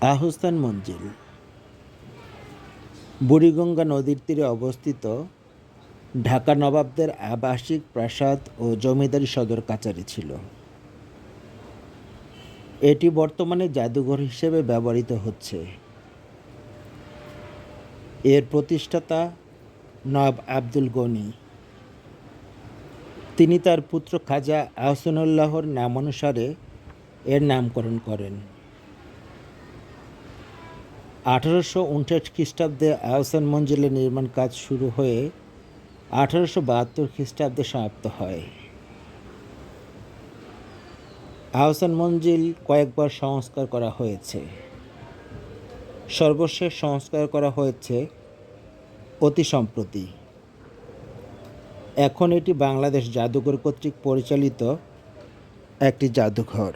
আহস্তান মঞ্জিল। বুড়িগঙ্গা নদীর তীরে অবস্থিত ঢাকা নবাবদের আবাসিক প্রাসাদ ও জমিদারি সদর কাচারি ছিল। এটি বর্তমানে জাদুঘর হিসেবে ব্যবহৃত হচ্ছে। এর প্রতিষ্ঠাতা নবাব আব্দুল গনি। তিনি তার পুত্র খাজা আহসানুল্লাহর নামানুসারে এর নামকরণ করেন। আঠারোশো উনষাট খ্রিস্টাব্দে আহসান মঞ্জিলের নির্মাণ কাজ শুরু হয়ে আঠারোশো বাহাত্তর খ্রিস্টাব্দে সমাপ্ত হয়। আহসান মঞ্জিল কয়েকবার সংস্কার করা হয়েছে। সর্বশেষ সংস্কার করা হয়েছে অতি সম্প্রতি। এখন এটি বাংলাদেশ জাদুঘর কর্তৃক পরিচালিত একটি জাদুঘর।